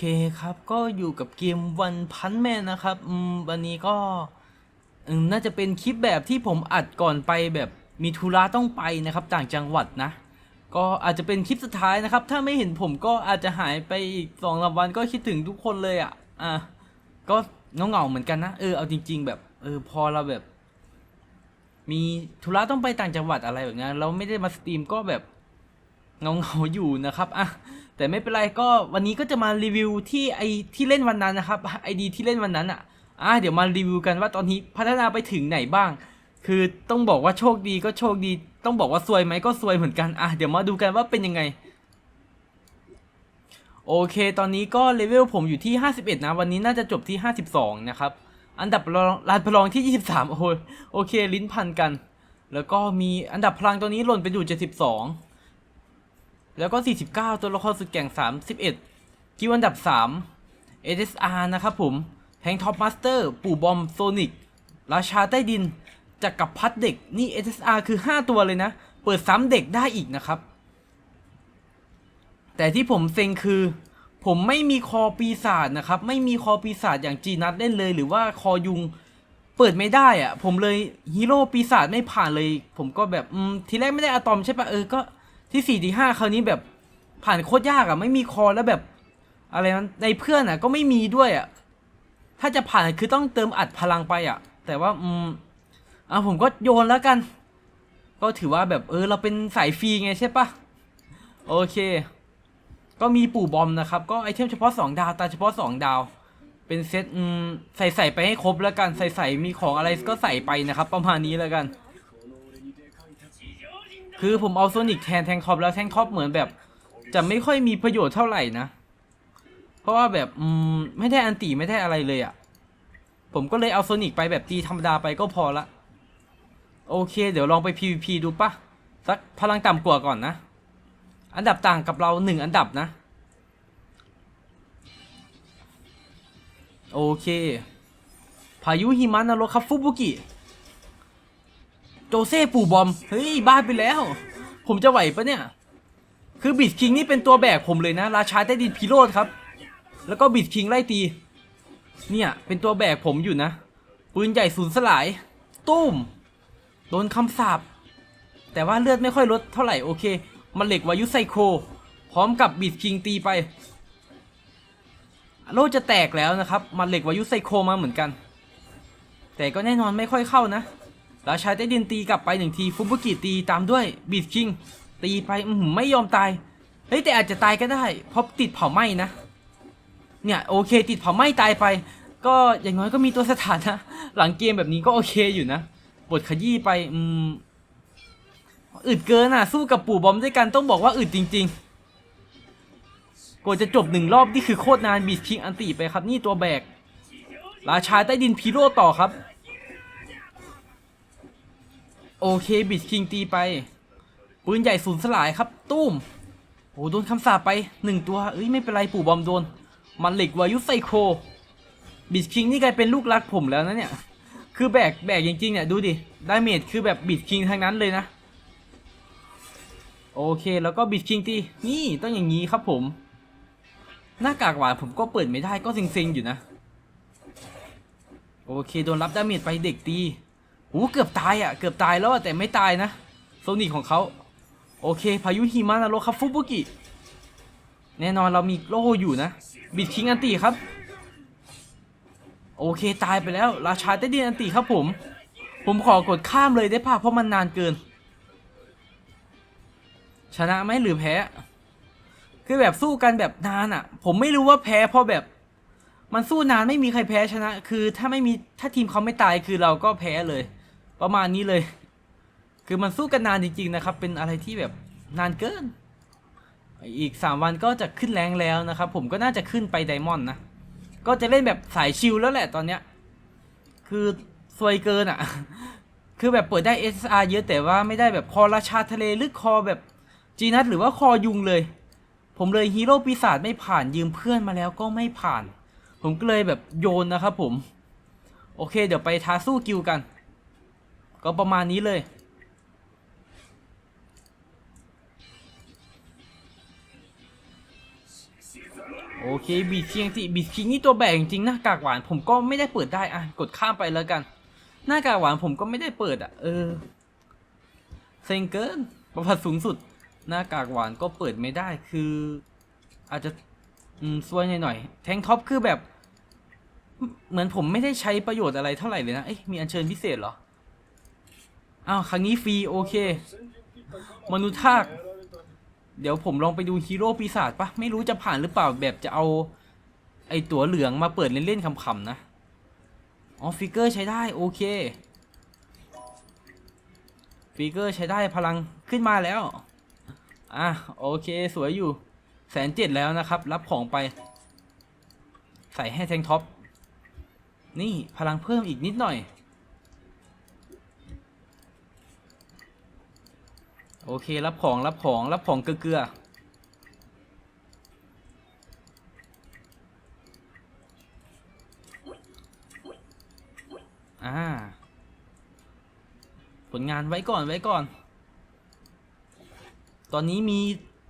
เคครับ ก็อยู่กับเกมวันพันแมนนะครับวันนี้ก็น่าจะเป็นคลิปแบบที่ผมอัดก่อนไปแบบมีธุระต้องไปนะครับ ต่างจังหวัดนะ ก็อาจจะเป็นคลิปสุดท้ายนะครับ ถ้าไม่เห็นผมก็อาจจะหายไปอีกสองสามวันก็คิดถึงทุกคนเลยอะ อะ ก็เหงาเหมือนกันนะ เออเอาจริง ๆ แบบเออพอเราแบบ มีธุระต้องไปต่างจังหวัดอะไรแบบนี้เราไม่ได้มาสตรีมก็แบบเงาๆอยู่นะครับ อะ แต่ไม่เป็นไรก็วันนี้ก็จะมารีวิวที่ไอที่เล่นวันนั้นนะครับไอดีที่เล่นวันนั้นอะอะเดี๋ยวมารีวิวกันว่าตอนนี้พัฒนาไปถึงไหนบ้าง คือต้องบอกว่าโชคดีก็โชคดี ต้องบอกว่าซวยไหมก็ซวยเหมือนกันอะเดี๋ยวมาดูกันว่าเป็นยังไงโอเค ตอนนี้ก็เลเวลผมอยู่ที่ 51 นะ วันนี้น่าจะจบที่ 52 นะครับ อันดับรองลานพลองที่ 23 โอ้โห โอเค ลิ้นพันกัน แล้วก็มีอันดับพลังตัวนี้หล่นไปอยู่ 72 แล้วก็ 49 ตัวละครสุดแก่ง 31คิวอันดับ 3 SSR นะครับผมแทงท็อปมาสเตอร์ปู่บอมโซนิกราชาใต้ดินจักกับพัดเด็กนี่ SSR คือ 5 ตัวเลยนะ เปิดซ้ำเด็กได้อีกนะครับ แต่ที่ผมเซ็งคือ ผมไม่มีคอปีศาจนะครับ ไม่มีคอปีศาจอย่างจีนัทเล่นเลย หรือว่าคอยุงเปิดไม่ได้อะผมเลยฮีโร่ปีศาจไม่ผ่านเลย ผมก็แบบทีแรกไม่ได้อะตอมใช่ปะเออก็ ที่สี่ที่ห้าคราวนี้แบบผ่านโคตรยากอะไม่มีคอแล้วแบบ อะไรนั้นในเพื่อนอะก็ไม่มีด้วยอะถ้าจะผ่านคือต้องเติมอัดพลังไปอะแต่ว่าอืมอะผมก็โยนแล้วกัน ก็ถือว่าแบบเออเราเป็นสายฟรีไงใช่ปะโอเค ก็มีปู่บอมนะครับ ก็ไอเทมเฉพาะ 2 ดาวตาเฉพาะ 2 ดาว เป็นเซตอืมใส่ใส่ไปให้ครบแล้วกันใส่ใส่มีของอะไรก็ใส่ไปนะครับ ประมาณนี้แล้วกัน คือผมเอาโซนิกแทนแทงท็อปแล้วแทงท็อปเหมือนแบบ จะไม่ค่อยมีประโยชน์เท่าไหร่นะ เพราะว่าแบบอืมไม่ได้อันตีไม่ได้อะไรเลยอะ่ะ ผมก็เลยเอาโซนิกไปแบบตีธรรมดาไปก็พอละ โอเค เดี๋ยวลองไป PVP ดูปะสักพลังต่ำกว่าก่อนนะ อันดับต่างกับเราหนึ่งอันดับนะ โอเค พายุหิมะนรกครับฟุบุกิ โจเซ่ปู่บอม เฮ้ย บ้าไปแล้ว ผมจะไหวปะเนี่ย คือบิดคิงนี่เป็นตัวแบกผมเลยนะ ราชาใต้ดินพิโรธครับ แล้วก็บิดคิงไล่ตี เนี่ย เป็นตัวแบกผมอยู่นะ ปืนใหญ่สูญสลาย ตุ้ม โดนคำสาป แต่ว่าเลือดไม่ค่อยลดเท่าไหร่โอเค มันเหล็กวายุไซโค พร้อมกับบีดคิงตีไป โลจะแตกแล้วนะครับ มันเหล็กวายุไซโคมาเหมือนกัน แต่ก็แน่นอนไม่ค่อยเข้านะ ราชาใต้ดินตีกลับไปหนึ่งทีฟุบุกิตีตามด้วยบีดคิงตีไปอืไม่ยอมตาย เฮ้ยแต่อาจจะตายก็ได้เพราะติดเผาไหม้นะ เนี่ยโอเคติดเผาไหม้ตายไป ก็อย่างน้อยก็มีตัวสถานะ หลังเกมแบบนี้ก็โอเคอยู่นะ บทขยี้ไปอืมอึดเกินอะ สู้กับปู่บอมด้วยกันต้องบอกว่าอึดจริงๆกว่าจะจบหนึ่งรอบนี่คือโคตรนานบีชคิงอันตีไปครับ นี่ตัวแบก ราชาใต้ดินพีโร่ต่อครับ โอเคบิชคิงตีไป ปืนใหญ่สูญสลายครับ ตุ้มโอ้โดนคำสาปไปหนึ่งตัวเอ้ยไม่เป็นไรปู่บอมโดน มันเหล็กวายุไซโค บิชคิงนี่กลายเป็นลูกรักผมแล้วนะเนี่ย คือแบกแบกจริงๆเนี่ยดูดิดาเมจคือแบบบิดคิงทั้งนั้นเลยนะ โอเคแล้วก็บิดคิงตีนี่ต้องอย่างนี้ครับผม หน้ากากหวานผมก็เปิดไม่ได้ก็เซ็งๆอยู่นะ โอเคโดนรับดาเมจไปเด็กตี หูเกือบตายอะ เกือบตายแล้วแต่ไม่ตายนะโซนิกของเขาโอเค พายุหิมะนรกครับฟุบุกิ แน่นอนเรามีโล่อยู่นะ บิดคิงอันตีครับ โอเคตายไปแล้ว ราชาใต้ดินอันตีครับผม ผมขอกดข้ามเลยได้ป่ะเพราะมันนานเกิน ชนะไหมหรือแพ้ คือแบบสู้กันแบบนานอะ่ะ ผมไม่รู้ว่าแพ้เพราะแบบมันสู้นานไม่มีใครแพ้ชนะ คือถ้าไม่มีถ้าทีมเขาไม่ตายคือเราก็แพ้เลย ประมาณนี้เลย คือมันสู้กันนานจริง ๆ นะครับ เป็นอะไรที่แบบนานเกิน อีกสามวันก็จะขึ้นแรงแล้วนะครับ ผมก็น่าจะขึ้นไปไดมอนด์นะ ก็จะเล่นแบบสายชิลแล้วแหละตอนเนี้ย คือซวยเกินอะ คือแบบเปิดได้ SR เยอะแต่ว่าไม่ได้แบบคอราชาทะเลหรือคอแบบจีนัทหรือว่าคอยุงเลย ผมเลยฮีโร่ปีศาจไม่ผ่านยืมเพื่อนมาแล้วก็ไม่ผ่าน ผมก็เลยแบบโยนนะครับผม โอเค เดี๋ยวไปท้าสู้กิวกัน ก็ประมาณนี้เลย โอเคบีดคิงสิบีดคิงนี่ตัวแบกจริงหน้ากากหวานผมก็ไม่ได้เปิดได้อะกดข้ามไปแล้วกัน หน้ากากหวานผมก็ไม่ได้เปิดอะเออเซ็งเกินประพัดสูงสุด หน้ากากหวานก็เปิดไม่ได้คือ อาจจะอืมซวยหน่อยๆแทงท็อปคือแบบ เหมือนผมไม่ได้ใช้ประโยชน์อะไรเท่าไหร่เลยนะเอ๊ะมีอัญเชิญพิเศษเหรอ อ้าวครั้งนี้ฟรีโอเค มนุษย์ทากเดี๋ยวผมลองไปดูฮีโร่ปีศาจปะไม่รู้จะผ่านหรือเปล่าแบบจะเอาไอตัวเหลืองมาเปิดเล่นๆขำๆนะอ๋อฟิกเกอร์ใช้ได้โอเคฟิกเกอร์ใช้ได้พลังขึ้นมาแล้วอะโอเคสวยอยู่แสนเจ็ดแล้วนะครับ รับของไป ใส่ให้แทงท็อป นี่พลังเพิ่มอีกนิดหน่อย โอเค รับของรับของรับของเกลือๆอ่า ผลงานไว้ก่อนไว้ก่อน ตอนนี้มี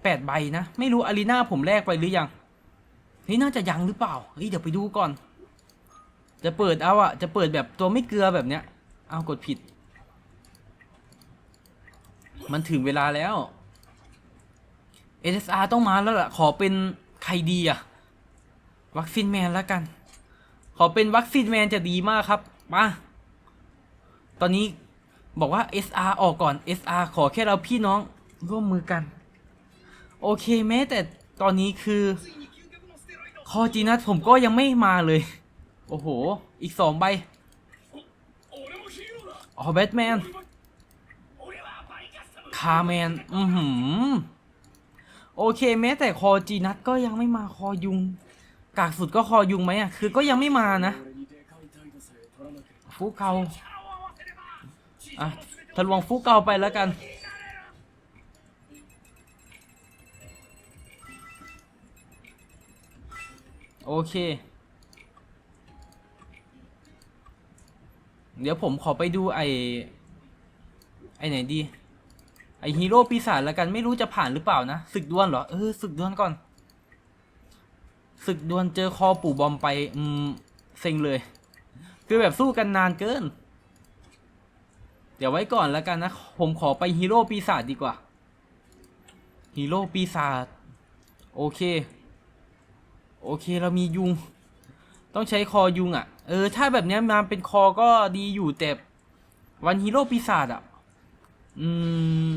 แปดใบนะ ไม่รู้อารีนาผมแลกไปหรือยังเฮ้ยน่าจะยังหรือเปล่าเฮ้ยเดี๋ยวไปดูก่อน จะเปิดเอาอะจะเปิดแบบตัวไม่เกลือแบบเนี้ย เอากดผิด มันถึงเวลาแล้ว SSR ต้องมาแล้วล่ะ ขอเป็นใครดีอะวัคซีนแมนแล้วกัน ขอเป็นวัคซีนแมนจะดีมากครับมาตอนนี้บอกว่า SR ออกก่อน SR ขอแค่เราพี่น้องร่วมมือกัน โอเคแม้แต่ตอนนี้คือ คอจีนัสผมก็ยังไม่มาเลย โอ้โห อีกสองใบ อ๋อแบทแมน คาแมน อือหือ โอเคแม้แต่คอจีนัทก็ยังไม่มาคอยุง กากสุดก็คอยุงไหมอะ คือก็ยังไม่มานะฟูเกาอะทะลวงฟูเกาไปแล้วกัน โอเค เดี๋ยวผมขอไปดูไอไอไหนดี ไอฮีโร่ปีศาจแล้วกันไม่รู้จะผ่านหรือเปล่านะศึกดวลเหรอเออศึกดวลก่อนศึกดวลเจอคอปู่บอมไป อืมเซ็งเลย คือแบบสู้กันนานเกิน เดี๋ยวไว้ก่อนแล้วกันนะ ผมขอไปฮีโร่ปีศาจดีกว่าฮีโร่ปีศาจโอเค โอเคเรามียุง ต้องใช้คอยุงอะ่ะ เออ ถ้าแบบนี้มาเป็นคอก็ดีอยู่แต่วันฮีโร่ปีศาจอะ อืม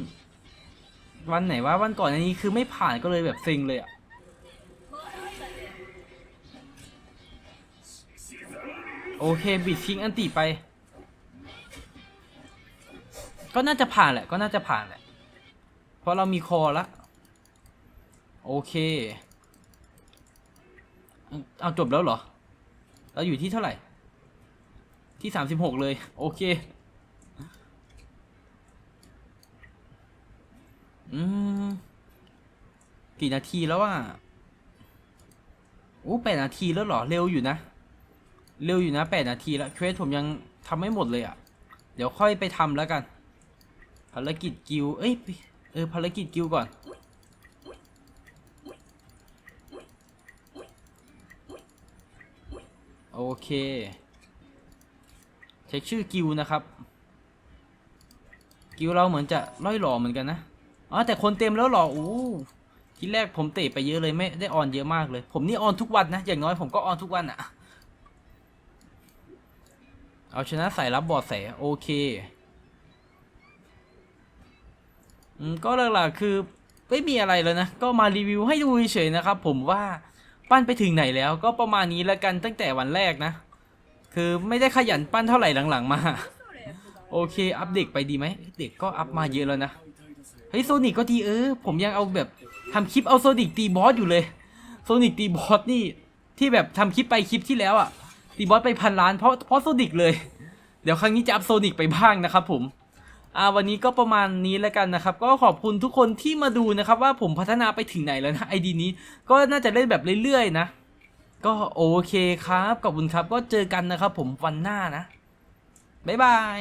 วันไหนว่าวันก่อนอันนี้คือไม่ผ่านก็เลยแบบเซ็งเลยอะโอเคบิดทิ้งอันติไป ก็น่าจะผ่านแหละ ก็น่าจะผ่านแหละ เพราะเรามีคอละ โอเค เอาจบแล้วเหรอ เราอยู่ที่เท่าไหร่ ที่สามสิบหกเลย โอเค อืม กี่นาทีแล้วอะโอ้แปดนาทีแล้วเหรอ เร็วอยู่นะ เร็วอยู่นะแปดนาทีแล้วเควสผมยังทำไม่หมดเลยอะ เดี๋ยวค่อยไปทำแล้วกัน ภารกิจกิว เอ้ย เออ ภารกิจกิวก่อน โอเค เช็คชื่อกิวนะครับ กิวเราเหมือนจะล่อยหล่อเหมือนกันนะ อ๋อแต่คนเต็มแล้วหรออู้ทีแรกผมเตะไปเยอะเลยไม่ได้ออนเยอะมากเลย ผมนี่ออนทุกวันนะอย่างน้อยผมก็ออนทุกวันอะเอาชนะใส่รับบอดแสโอเคอืมก็หลักๆคือไม่มีอะไรแล้วนะ ก็มารีวิวให้ดูเฉยๆนะครับ ผมว่าปั้นไปถึงไหนแล้ว ก็ประมาณนี้แล้วกันตั้งแต่วันแรกนะ คือไม่ได้ขยันปั้นเท่าไหร่หลังๆมา โอเค อัปเด็กไปดีไหมเด็กก็อัพมาเยอะแล้วนะ เฮ้ยโซนิกก็ดีเออ ผมยังเอาแบบทำคลิปเอาโซนิกตีบอสอยู่เลยโซนิกตีบอสนี่ที่แบบทำคลิปไปคลิปที่แล้วอะตีบอสไปพันล้านเพราะเพราะโซนิกเลย เดี๋ยวครั้งนี้จะอัพโซนิกไปบ้างนะครับผมอ่าวันนี้ก็ประมาณนี้แล้วกันนะครับ ก็ขอบคุณทุกคนที่มาดูนะครับ ว่าผมพัฒนาไปถึงไหนแล้วนะไอดีนี้ ก็น่าจะเล่นแบบเรื่อยๆนะ ก็โอเคครับขอบคุณครับก็เจอกันนะครับ ผมวันหน้านะบ๊ายบาย